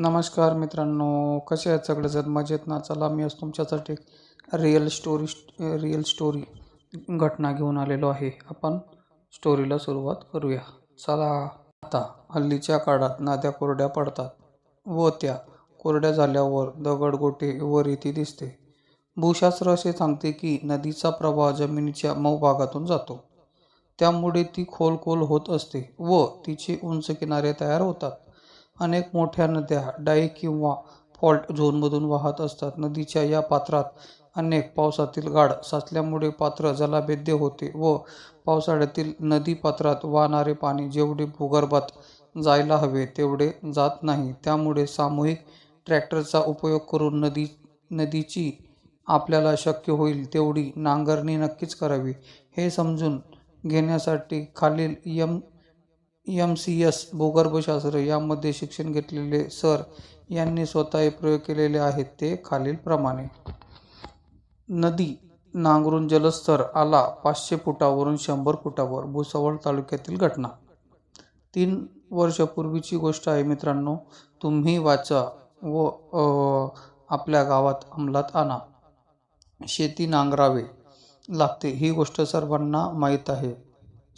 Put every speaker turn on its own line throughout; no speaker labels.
नमस्कार मित्रांनो कसे आहेत सगळेजण मजेत ना चला मी आज तुमच्यासाठी रिअल स्टोरी रिअल स्टोरी घटना घेऊन आलेलो आहे. आपण स्टोरीला सुरुवात करूया. चला आता. हल्लीच्या काळात नद्या कोरड्या पडतात व त्या कोरड्या झाल्यावर दगडगोटे व येते दिसते. भूशास्त्र असे सांगते की नदीचा प्रवाह जमिनीच्या मऊ भागातून जातो. त्यामुळे ती खोल खोल होत असते व तिचे उंच किनारे तयार होतात. अनेक मोठ्या नद्या डाई किंवा फॉल्ट झोनमधून वाहत असतात. नदीच्या या पात्रात अनेक पावसातील गाड साचल्यामुळे पात्र जलाभेद्य होते व पावसाळ्यातील नदी पात्रात वाहणारे पाणी जेवढे भूगर्भात जायला हवे तेवढे जात नाही. त्यामुळे सामूहिक ट्रॅक्टरचा उपयोग करून नदी नदीची आपल्याला शक्य होईल तेवढी नांगरणी नक्कीच करावी. हे समजून घेण्यासाठी खालील यम एम सी एस भूगर्भशास्त्र यामध्ये शिक्षण घेतलेले सर यांनी स्वतः हे प्रयोग केलेले आहेत ते खालीलप्रमाणे नदी नांगरून जलस्तर आला पाचशे फुटावरून शंभर फुटावर भुसावळ तालुक्यातील घटना. तीन वर्षापूर्वीची गोष्ट आहे मित्रांनो तुम्ही वाचा व आपल्या गावात अंमलात आणा. शेती नांगरावे लागते ही गोष्ट सर्वांना माहीत आहे.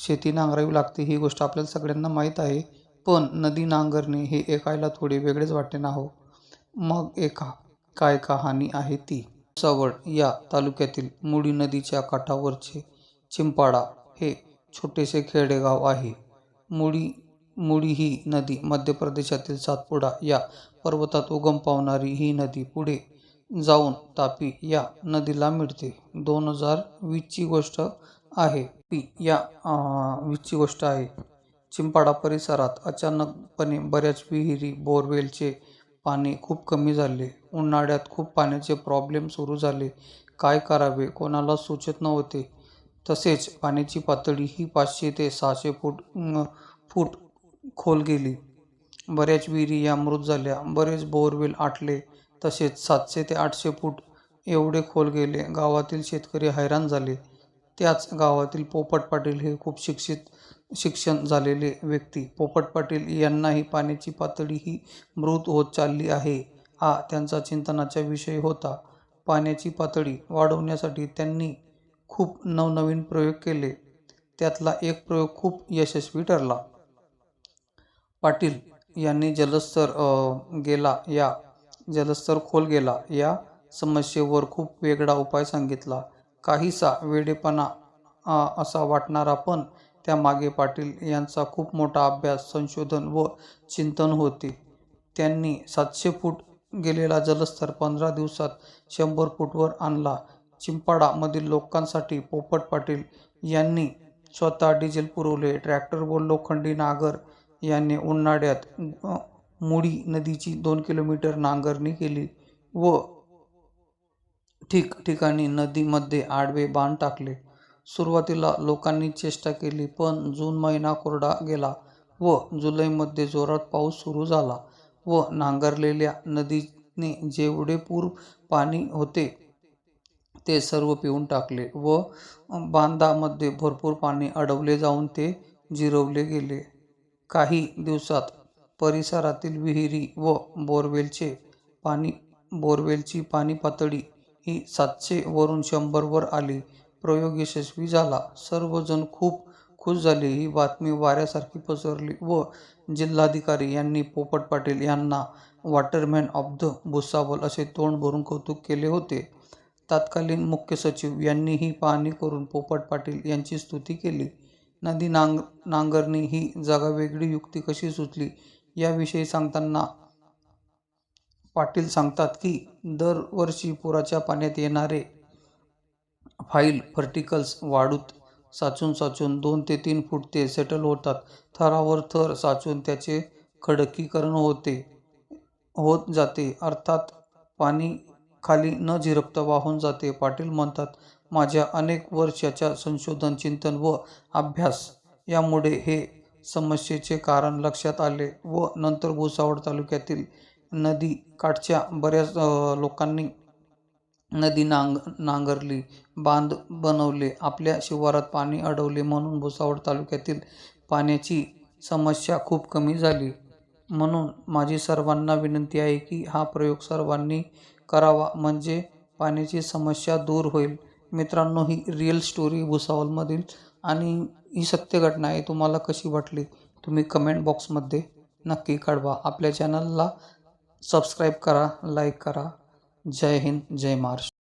शेती नांगरावी लागते ही गोष्ट आपल्याला सगळ्यांना माहीत आहे. पण नदी नांगरणे हे ऐकायला थोडे वेगळेच वाटते ना हो? मग एका काय कहाणी आहे ती? सवड या तालुक्यातील मुडी नदीच्या काठावरचे चिंपाडा हे छोटेसे खेडेगाव आहे. मुडी मुडी ही नदी मध्य प्रदेशातील सातपुडा या पर्वतात उगम पावणारी ही नदी पुढे जाऊन तापी या नदीला मिळते. दोन हजार वीसची गोष्ट आहे. पी. या वीजची गोष्ट आहे. चिंपाडा परिसरात अचानकपणे बऱ्याच विहिरी बोरवेलचे पाणी खूप कमी झाले. उन्हाळ्यात खूप पाण्याचे प्रॉब्लेम सुरू झाले. काय करावे? कोणाला सुचत नव्हते. तसेच पाण्याची पातळी ही पाचशे ते सहाशे फूट फूट खोल गेली. बऱ्याच विहिरी या मृत झाल्या. बरेच बोरवेल आटले. तसेच सातशे ते आठशे फूट एवढे खोल गेले. गावातील शेतकरी हैराण झाले. त्याच गावातील पोपट पाटील हे खूप शिक्षित शिक्षण झालेले व्यक्ती. पोपट पाटील यांनाही पाण्याची पातळी ही मृत होत चालली आहे. हा त्यांचा चिंतनाचा विषय होता. पाण्याची पातळी वाढवण्यासाठी त्यांनी खूप नवनवीन प्रयोग केले. त्यातला एक प्रयोग खूप यशस्वी ठरला. पाटील यांनी जलस्तर गेला या जलस्तर खोल गेला या समस्येवर खूप वेगळा उपाय सांगितला. काहीसा वेडेपणा असा वाटणारा पण त्यामागे पाटील यांचा खूप मोठा अभ्यास संशोधन व चिंतन होते. त्यांनी सातशे फूट गेलेला जलस्तर पंधरा दिवसात शंभर फूटवर आणला. चिंपाडामधील लोकांसाठी पोपट पाटील यांनी स्वतः डिझेल पुरवले. ट्रॅक्टर व लोखंडी नागर यांनी उन्हाळ्यात मुडी नदीची दोन किलोमीटर नांगरणी केली व ठिकठिकाणी नदीमध्ये आडवे बांध टाकले. सुरुवातीला लोकांनी चेष्टा केली पण जून महिना कोरडा गेला व जुलैमध्ये जोरात पाऊस सुरू झाला व नांगरलेल्या नदीने जेवढे पूर पाणी होते ते सर्व पिऊन टाकले व बांधामध्ये भरपूर पाणी अडवले जाऊन ते जिरवले गेले. काही दिवसात परिसरातील विहिरी व बोरवेलचे पाणी बोरवेलची पाणी पातळी ही सातशे वरून शंभरवर आली. प्रयोग यशस्वी झाला. सर्वजण खूप खुश झाले. ही बातमी वाऱ्यासारखी पसरली व जिल्हाधिकारी यांनी पोपट पाटील यांना वॉटरमॅन ऑफ द भुसावळ असे तोंड भरून कौतुक केले होते. तत्कालीन मुख्य सचिव यांनी ही पाहणी करून पोपट पाटील यांची स्तुती केली. नदी नांग नांगरणी ही जगावेगळी युक्ती कशी सुचली याविषयी सांगताना पाटील सांगतात की दरवर्षी पुराच्या पाण्यात येणारे फाईल पार्टिकल्स वाळूत साचून साचून दोन ते तीन फूट ते सेटल होतात. थरावर थर साचून त्याचे खडकीकरण होते होत जाते. अर्थात पाणी खाली न झिरपता वाहून जाते. पाटील म्हणतात माझ्या अनेक वर्षाच्या संशोधन चिंतन व अभ्यास यामुळे हे समस्येचे कारण लक्षात आले व नंतर भुसावळ तालुक्यातील नदी काठच्या बऱ्याच लोकांनी नदी नांग नांगरली बांध बनवले आपल्या शिवारात पाणी अडवले म्हणून भुसावळ तालुक्यातील पाण्याची समस्या खूप कमी झाली. म्हणून माझी सर्वांना विनंती आहे की हा प्रयोग सर्वांनी करावा म्हणजे पाण्याची समस्या दूर होईल. मित्रांनो ही रिअल स्टोरी भुसावलमधील आणि ही सत्य घटना आहे तुम्हाला कशी वाटली? तुम्ही कमेंट बॉक्समध्ये नक्की कळवा. आपल्या चॅनलला सबस्क्राईब करा लाईक करा. जय हिंद जय महाराष्ट्र.